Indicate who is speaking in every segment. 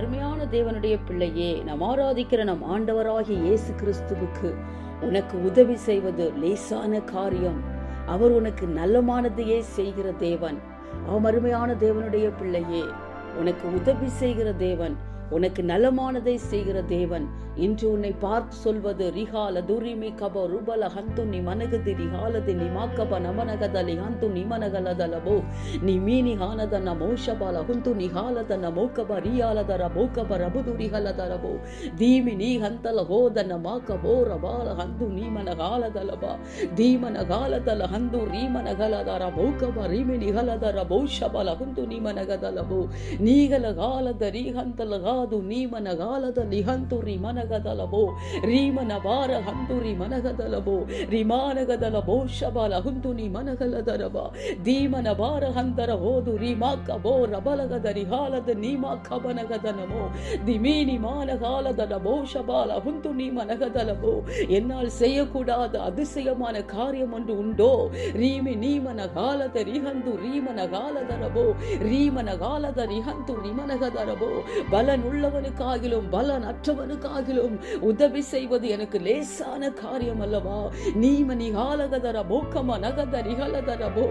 Speaker 1: அருமையான தேவனுடைய பிள்ளையே நாம் ஆராதிக்கிற நம் ஆண்டவராகிய இயேசு கிறிஸ்துவுக்கு உனக்கு உதவி செய்வது லேசான காரியம். அவர் உனக்கு நல்லமானதையே செய்கிற தேவன். அவன் அருமையான தேவனுடைய பிள்ளையே உனக்கு உதவி செய்கிற தேவன். உனக்கு நலமானதை செய்கிற தேவன். இன்று உன்னை பார்த்து சொல்வது ரிஹால துரிமி கப ருபல ஹந்து நீ மனகதி ரிஹாலதி நீ மாக்கப நமனகதலி ஹந்து நீ மனகலதலபோ நீ மீனி ஹானத நமோஷபல ஹுந்து நீ ஹாலத நமோக்கப ரியாலதர மோக்கப ரபுது தீமி நீ ஹந்தல ஹோதன மாக்கபோ ரபால ஹந்து நீ மனகாலதலபா தீமன காலதல ஹந்து ரீமனகலதர மோக்கப ரீமி நிகலதர மோஷபல ஹுந்து நீ மனகதலபோ நீகல காலத ரீஹந்தல ಗಾದು ನೀಮನ ಗಾಲದ ಲಿಹಂತು ರಿಮನಗದಲಬೋ ರೀಮನ ಬಾರ ಹಂತು ರಿಮನಗದಲಬೋ ರಿಮಾನಗದಲ ಬಹುಶಬಲ ಹುಂತು ನಿ ಮನಗಲದರಬ ಧೀಮನ ಬಾರ ಹಂತರ ಹೋದು ರಿಮಾಕ ಬೋ ರಬಲಗದ ರಿಹಾಲದ ನೀಮಾಕ ಬನಗದನಮೋ திமீனி மானகாலதன மோஷபால ஹுந்து நீ மனகதலமோ என்னால் செய்யக்கூடாத அதிசயமான காரியம் ஒன்று உண்டோ ரீமி நீமன காலத ரிஹந்து ரீமன காலதரபோ ரீமன காலத ரிஹந்து ரிமனகதரபோ பலன் உள்ளவனுக்காகிலும் பலன் அற்றவனுக்காகிலும் உதவி செய்வது எனக்கு லேசான காரியம் அல்லவா நீமனி ஆலகதர மோக்கம நகத நிகழதரபோ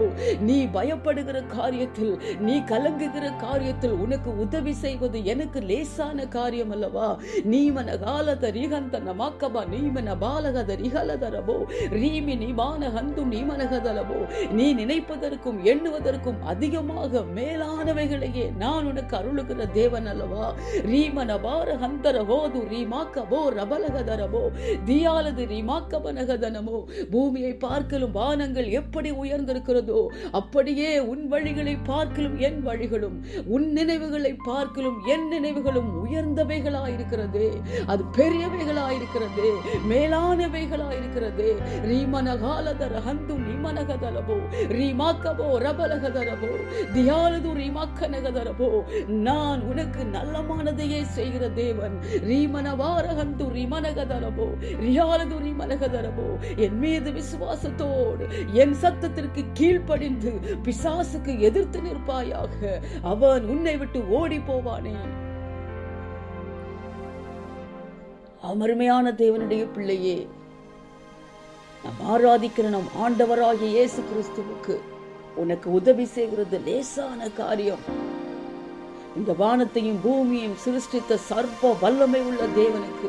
Speaker 1: நீ பயப்படுகிற காரியத்தில் நீ கலங்குகிற காரியத்தில் உனக்கு உதவி செய்வது எனக்கு லேசான காரியம் அல்லவா நீமன காலத ரிகந்த நமாக்கப நீமன பாலகத ரிகலதரபோ ரீமி நிமான ஹந்து நீமனகதலபோ நீ நினைப்பதற்கும் எண்ணுவதற்கும் அதிகமாக மேலானவைகளையே நான் உனக்கு அருளுகிற தேவன் அல்லவா? ரீமன பார ஹந்தர ஹோது ரீமாக்கபோ ரபலகதரபோ தியாலது ரீமாக்கபனகதனமோ பூமியை பார்க்கலும் வானங்கள் எப்படி உயர்ந்திருக்கிறதோ அப்படியே உன் வழிகளை பார்க்கலும் என் வழிகளும் உன் நினைவுகளை பார்க்கலும் என் நினைவுகளும் உயர்ந்தவைகளாயிருக்கிறது அது பெரியவைகளாயிருக்கிறது மேலானவைகளாயிருக்கிறது. ரீமனகாலதர ஹந்து நிமனகதலபோ ரீமாக்கபோ ரபலகதரபோ தியாலது ரீமாக்கனகதரபோ நான் உனக்கு நல்லமான நல்லமானதையே செய்கிற தேவன். ரீமனவாரகந்து ரிமனகதரபோ ரியாலது ரிமனகதரபோ என் மீது விசுவாசத்தோடு என் சத்தத்திற்கு கீழ்ப்படிந்து பிசாசுக்கு எதிர்த்து நிற்பாயாக. அவன் உன்னை விட்டு ஓடி போவானே அமருமையான தேவனுடைய பிள்ளையே நாம் ஆராதிக்கிற நம் ஆண்டவராகிய இயேசு கிறிஸ்துவுக்கு உனக்கு உதவி செய்கிறது லேசான காரியம். இந்த வானத்தையும் பூமியையும் சிருஷ்டித்த சர்வ வல்லமை உள்ள தேவனுக்கு.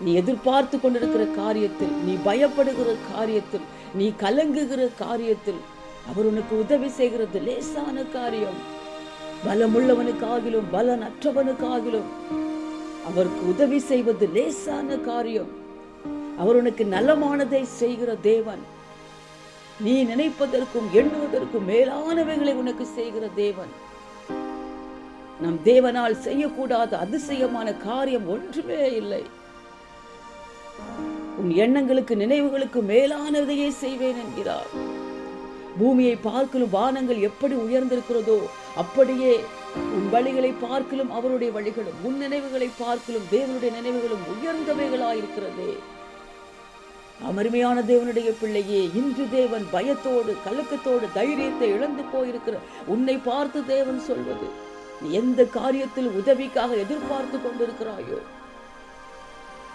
Speaker 1: நீ எதிர்பார்த்து கொண்டிருக்கிற காரியத்தில் நீ பயப்படுகிற காரியத்தில் நீ கலங்குகிற காரியத்தில் அவர் உனக்கு உதவி செய்கிறது லேசான காரியம். பலமுள்ளவனுக்காகிலும் பலன் அற்றவனுக்காகிலும் அவருக்கு உதவி செய்வது லேசான காரியம். அவர் உனக்கு நலமானதை செய்கிற தேவன். நீ நினைப்பதற்கும் எண்ணுவதற்கும் மேலானவைகளை உனக்கு செய்கிற தேவன். நம் தேவனால் செய்யக்கூடாத அதிசயமான காரியம் ஒன்றுமே இல்லை. உன் எண்ணங்களுக்கு நினைவுகளுக்கு மேலானதையே செய்வேன் என்கிறார். பூமியை பார்க்கலும் வானங்கள் எப்படி உயர்ந்திருக்கிறதோ அப்படியே உன் வழிகளை பார்க்கலும் அவருடைய வழிகளும் உன் நினைவுகளை பார்க்கலும் தேவனுடைய நினைவுகளும் உயர்ந்தவைகளாயிருக்கிறதே. அமருமையான தேவனுடைய பிள்ளையே இன்று தேவன் பயத்தோடு கலக்கத்தோடு தைரியத்தை இழந்து போயிருக்கிற உன்னை பார்த்து தேவன் சொல்வது நீ எந்த காரியத்தில் உதவிக்காக எதிர்பார்த்து கொண்டிருக்கிறாயோ?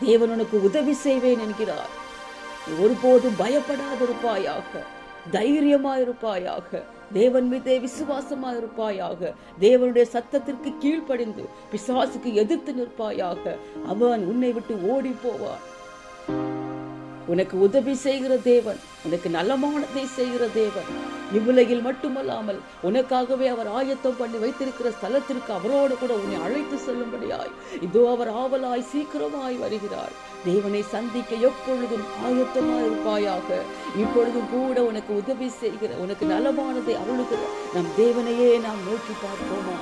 Speaker 1: தேவன் உனக்கு உதவி செய்வேன் என்கிறார். நீ ஒருபோதும் பயப்படாதிருப்பாயாக தைரியமாயிருப்பாயாக தேவன் மீதே விசுவாசமாயிருப்பாயாக தேவனுடைய சத்தத்திற்கு கீழ்ப்படிந்து பிசாசுக்கு எதிர்த்து நிற்பாயாக அவன் உன்னை விட்டு ஓடி போவான். உனக்கு உதவி செய்கிற தேவன் உனக்கு நலமானதை செய்கிற தேவன். இவ்வுலகில் மட்டுமல்லாமல் உனக்காகவே அவர் ஆயத்தம் பண்ணி வைத்திருக்கிற ஸ்தலத்திற்கு அவரோடு கூட உன்னை அழைத்து செல்லும்படியாய். இதோ அவர் ஆவலாய் சீக்கிரமாய் வருகிறார். தேவனை சந்திக்க எப்பொழுதும் ஆயத்தமாய் இருப்பாயாக இப்பொழுதும் கூட உனக்கு உதவி செய்கிற உனக்கு நலமானதை அருளுகிற நம் தேவனையே நாம் நோக்கி பார்ப்போமா?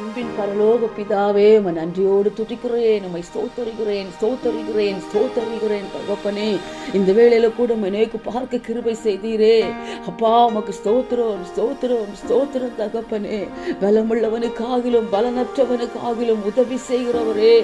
Speaker 1: அன்பின் பரலோக பிதாவே உமை நன்றியோடு துதிக்கிறேன் உமை ஸ்தோத்தரிக்கிறேன் ஸ்தோத்தரிக்கிறேன் ஸ்தோத்தரிக்கிறேன் தகப்பனே. இந்த வேளையில கூட உம்மை நேக்கு பார்க்க கிருபை செய்தீரே. அப்பா உமக்கு ஸ்தோத்திரம் ஸ்தோத்திரம் ஸ்தோத்திரம் தகப்பனே. பலமுள்ளவனுக்காகிலும் பலனற்றவனுக்காகிலும் உதவி செய்கிறவரே.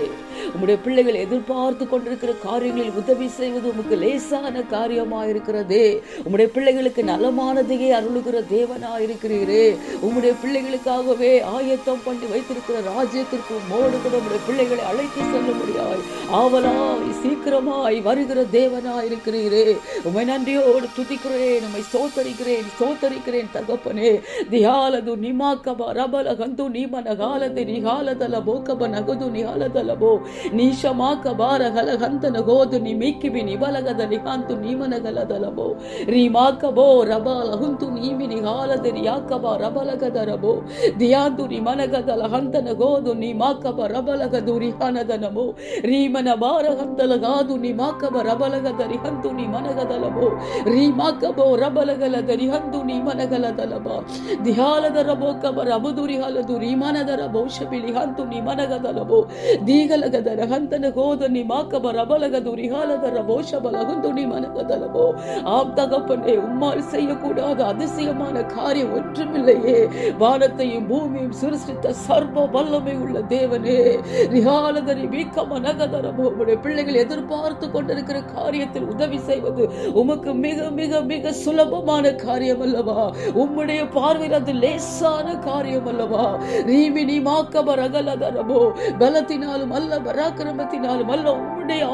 Speaker 1: உம்முடைய பிள்ளைகள் எதிர்பார்த்து கொண்டிருக்கிற காரியங்களில் உதவி செய்வது உமக்கு லேசான காரியமாயிருக்கிறதே. உம்முடைய பிள்ளைகளுக்கு நலமானதையே அருளுகிற தேவனாயிருக்கிறீரே. உம்முடைய பிள்ளைகளுக்காகவே ஆயத்தம் பண்ணி நீ வைத்திருக்கிற ராஜ்யத்திற்கு மோடு நம்முடைய பிள்ளைகளை அழைத்து செல்ல முடியாது ஆவலாய் சீக்கிரமாய் வருகிற தேவனாய் இருக்கிறீரே. உமை நன்றியோடு துதிக்கிறேன் உம்மை சோத்தரிக்கிறேன் சோத்தரிக்கிறேன் தகப்பனே. திஹாலது நிமாக்கப ரபல கந்து நீமன காலத்து நிகாலதல போக்கப நகுது நிகாலதல போ. நீஷமாக்க பார கல கந்தன கோது நீ மீக்கிபி நிபலகத நிகாந்து நீமன கலதல போ. ரீமாக்க போ ரபல குந்து நீமி நிகாலது நியாக்கப ரபலகத ரபோ தியாந்து நிமனகத ನಿಮನಗದಲ ಹಂತನ ಗೋದು ನಿ ಮಾಕಬ ರಬಲಗದು ರಿಹಾನದ ನಮೋ ರೀಮನ ಬಾರ ಹಂತಲ ಗಾದು ನಿ ಮಾಕಬ ರಬಲಗದ ರಿಹಂತು ನಿ ಮನಗದಲಬೋ ರೀಮಾಕಬೋ ರಬಲಗಲದ ರಿಹಂತು ನಿ ಮನಗಲದಲಬ ದಿಹಾಲದ ರಬೋ ಕಬ ರಬದು ರಿಹಾಲದು ರೀಮನದ ರಬೋ ಶಬಿಲಿ ಹಂತು ನಿ ಮನಗದಲಬೋ ದೀಗಲಗದರ ಹಂತನ ಗೋದ ನಿ ಮಾಕಬ ரபலகது ரிகாலதர போஷபலகுந்து நீ மனகதலமோ ஆம் தகப்பனே உம்மால் செய்யக்கூடாத அதிசயமான காரியம் ஒன்றுமில்லையே வானத்தையும் பூமியும் சிருஷ்டித்த சர்வ வல்லமை உள்ள தேவனே. ரிகாலதரி வீக்க மனகதரமோ உடைய பிள்ளைகள் எதிர்பார்த்து கொண்டிருக்கிற காரியத்தில் உதவி செய்வது உமக்கு மிக மிக மிக சுலபமான காரியம் அல்லவா உம்முடைய பார்வையில் அது லேசான காரியம் அல்லவா ரீமி நீ மாக்கப ரகலதரமோ பலத்தினாலும் அல்ல பராக்கிரமத்தினாலும் அல்ல உம்முடைய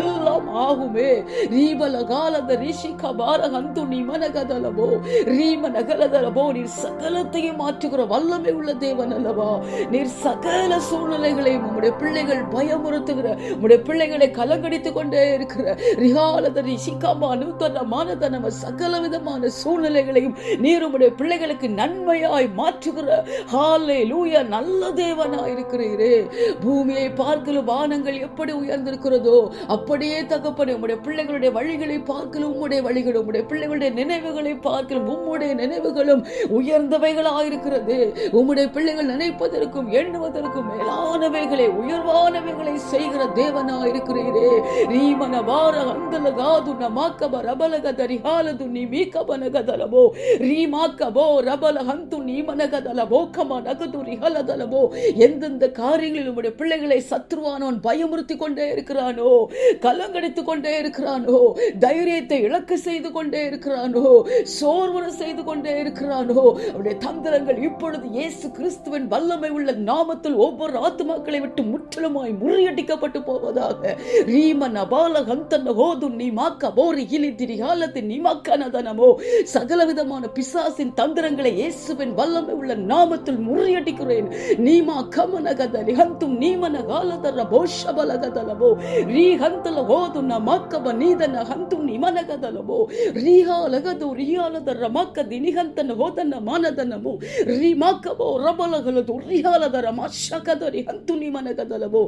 Speaker 1: எல்லாம் ஆகுமே. ரீபல காலத ரிஷிக பாரகந்து நீ மனகதலபோ ரீம நகலதலபோ நீர் சகலத்தையும் மாற்றுகிற வல்லமை உள்ள தேவன் அல்லவா? நீர் சகல சூழ்நிலைகளையும் உம்முடைய பிள்ளைகள் பயமுறுத்துகிற உம்முடைய பிள்ளைகளை கலங்கடித்துக் கொண்டே இருக்கிற ரிகாலத ரிஷிகமா நூத்தன மானதனம சகல விதமான சூழ்நிலைகளையும் நீர் உம்முடைய பிள்ளைகளுக்கு நன்மையாய் மாற்றுகிற ஹாலே லூயா நல்ல தேவனாய் இருக்கிறீரே பூமியை பார்க்கலும் வானங்கள் எப்படி உயர்ந்து இருக்கிறதோ? அப்படியே தகப்பனே உம்முடைய பிள்ளைகளுடைய வழிகளை பார்க்கலும் உம்முடைய வழிகளும் உம்முடைய பிள்ளைகளுடைய நினைவுகளை பார்க்கலும் உம்முடைய நினைவுகளும் உயர்ந்தவைகளாக இருக்கிறது உம்முடைய பிள்ளைகள் நினைப்பதற்கும் எண்ணுவதற்கும் மேலானவைகளை உயர்வானவைகளை செய்கிற தேவனாய் இருக்கிறீரே ரீமன வார அந்தல காது நமாக்கப ரபலக தரிகாலது நீ மீக்கபன கதலவோ ரீமாக்கபோ ரபல ஹந்து நீமன கதலவோ கம நகது ரிஹலதலபோ எந்தெந்த காரியங்களில் உம்முடைய பிள்ளைகளை சத்ருவானவன் பயமுறுத்தி கொண்டே இருக்கிறானோ? கலங்கடித்து கொண்டே இருக்கிறானோ? தைரியத்தை இழக்க செய்து கொண்டே இருக்கிறானோ? சோர்வன செய்து கொண்டே இருக்கிறானோ? அவருடைய தந்திரங்கள் இப்பொழுது இயேசு கிறிஸ்துவின் வல்லமை உள்ள நாமத்தில் ஒவ்வொரு ஆத்மாக்களை விட்டு முற்றிலுமாய் முறியடிக்கப்பட்டு போவதாக. ரீமன் அபால ஹந்தன ஹோது நீ மாக்க போரி இலி திரிகாலத்தின் நீ மக்கனதனமோ சகலவிதமான பிசாசின் தந்திரங்களை இயேசுவின் வல்லமை உள்ள நாமத்தில் முறியடிக்கிறேன். நீமா கமனகதலி ஹந்தும் நீமன காலதர போஷபலகதலபோ ರೀ ಹಂತಲ ಹೋದು ನ ಮಕ್ಕಬ ನೀದನ್ನ ಹಂತು ನಿಮನಗದಲಮೋ ರೀಹಾಲಗದು ರಿಹಾಲದ ರಮಕ್ಕ ದಿನಿಹಂತನ ಹೋದನ ಮಾನದನಮೋ ರಿಮಾಕವೋ ரபலகலது ரிஹாலதர மஷகதரி ஹந்து நிமனகதலவோ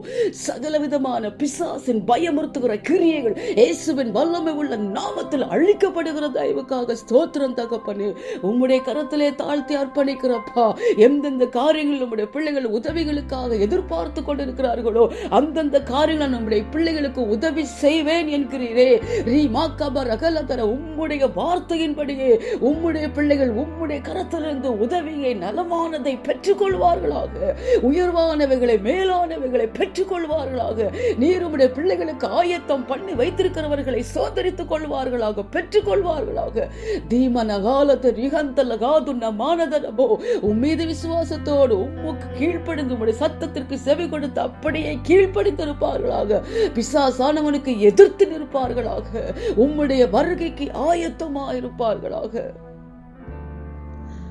Speaker 1: சகல விதமான பிசாசின் பயமுறுத்துகிற கிரியைகள் இயேசுவின் வல்லமை உள்ள நாமத்தில் அழிக்கப்படுகிற தயவுக்காக ஸ்தோத்திரம் தகப்பனு உம்முடைய கரத்திலே தாழ்த்தி அர்ப்பணிக்கிறப்பா எந்தெந்த காரியங்கள் நம்முடைய பிள்ளைகள் உதவிகளுக்காக எதிர்பார்த்து கொண்டிருக்கிறார்களோ அந்தந்த காரியங்கள் நம்முடைய பிள்ளைகளுக்கு உதவி செய்வேன் என்கிறீரே ரீமா ரகலதர உம்முடைய வார்த்தையின்படியே உம்முடைய பிள்ளைகள் உம்முடைய கரத்திலிருந்து உதவியை நலமானதை பெற்றுக்கொள்வார்களாக. உயர்வானவைகளை மேலானவைகளை பெற்றுக்கொள்வார்களாக. நீர் உம்முடைய பிள்ளைகளுக்கு ஆயத்தம் பண்ணி வைத்திருக்கிறவர்களை சோதரித்துக் கொள்வார்களாக பெற்றுக்கொள்வார்களாக. தீமன காலத்து ரிகந்தல காதுன்ன மானதனபோ உம்மீது விசுவாசத்தோடு உம்முக்கு கீழ்ப்படிந்து உம்முடைய சத்தத்திற்கு செவி கொடுத்து அப்படியே கீழ்ப்படிந்திருப்பார்களாக. பிசாசானவனுக்கு எதிர்த்து நிற்பார்களாக. உம்முடைய வருகைக்கு ஆயத்தமா இருப்பார்களாக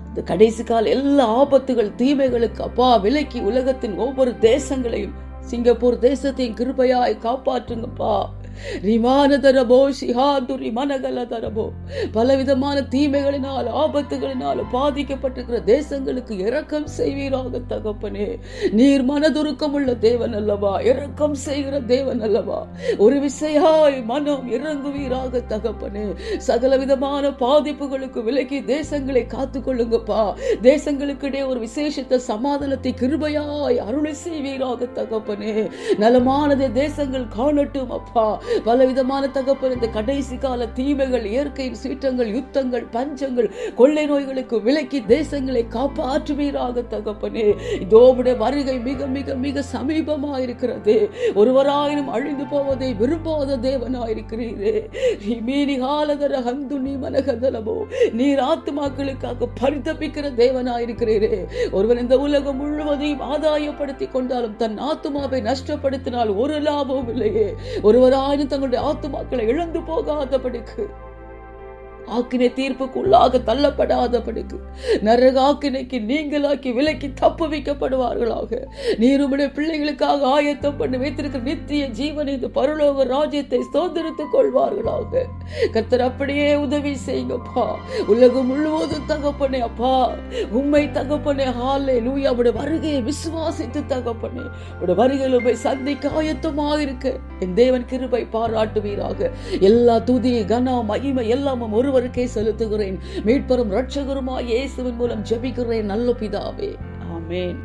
Speaker 1: இந்த கடைசி கால எல்லா ஆபத்துகள் தீமைகளுக்கு அப்பா விலக்கி உலகத்தின் ஒவ்வொரு தேசங்களையும் சிங்கப்பூர் தேசத்தையும் கிருபையாய் காப்பாற்றுங்கப்பா. ரிமான தரபோ சிஹாதுரி மனகல தரபோ பலவிதமான தீமைகளினால் ஆபத்துகளினால் பாதிக்கப்பட்டிருக்கிற தேசங்களுக்கு இரக்கம் செய்வீராக தகப்பனே. நீர் மனதுருக்கம் உள்ள தேவன் அல்லவா இரக்கம் செய்கிற தேவன் அல்லவா ஒரு விசையாய் மனம் இறங்குவீராக தகப்பனே. சகல விதமான பாதிப்புகளுக்கு விலக்கி தேசங்களை காத்து கொள்ளுங்கப்பா தேசங்களுக்கிடையே ஒரு விசேஷத்த சமாதானத்தை கிருபையாய் அருளை செய்வீராக தகப்பனே. நலமானதை தேசங்கள் காணட்டும் அப்பா. பலவிதமான தகப்பன் இந்த கடைசி கால தீமைகள் இயற்கை சீற்றங்கள் யுத்தங்கள் பஞ்சங்கள் கொள்ளை நோய்களுக்கு விலக்கி தேசங்களை காப்பாற்றுவீராக தகப்பனே. இதோவுடைய வருகை மிக மிக மிக சமீபமா இருக்கிறது ஒருவராயினும் அழிந்து போவதை விரும்பாத தேவனாயிருக்கிறீரே. மீனி காலதர ஹந்து நீ மனகதலமோ. நீர் ஆத்துமாக்களுக்காக பரிதபிக்கிற தேவனாயிருக்கிறீரே. ஒருவன் இந்த உலகம் முழுவதையும் ஆதாயப்படுத்தி கொண்டாலும் தன் ஆத்துமாவை நஷ்டப்படுத்தினால் ஒரு லாபம் இல்லையே. ஒருவராயினும் தங்களுடைய ஆத்துமாக்களை இழந்து போகாதபடிக்கு. ஆக்கினை தீர்ப்புக்கு உள்ளாக தள்ளப்படாதபடிக்கு நரக ஆக்கினைக்கு நீங்களாக்கி விலக்கி தப்பு வைக்கப்படுவார்களாக. நீருமுடைய பிள்ளைகளுக்காக ஆயத்தம் பண்ணி வைத்திருக்கிற நித்திய ஜீவன் இந்த பரலோக ராஜ்யத்தை சுதந்திரித்துக் கொள்வார்களாக. கத்தர் அப்படியே உதவி செய்யுங்கப்பா. உலகம் முழுவதும் தகப்பனே அப்பா. உண்மை தகப்பனே ஹாலே லூயா அவருடைய வருகையை விசுவாசித்து தகப்பனே. உடைய வருகையில் உண்மை சந்திக்க ஆயத்தமாக இருக்க. என் தேவன் கிருபை பாராட்டுவீராக. எல்லா துதி கன மகிமை எல்லாமும் ஒருவருக்கே செலுத்துகிறேன். மீட்பரும் ரட்சகருமாய் இயேசுவின் மூலம் ஜெபிக்கிறேன். நல்ல பிதாவே. ஆமேன்.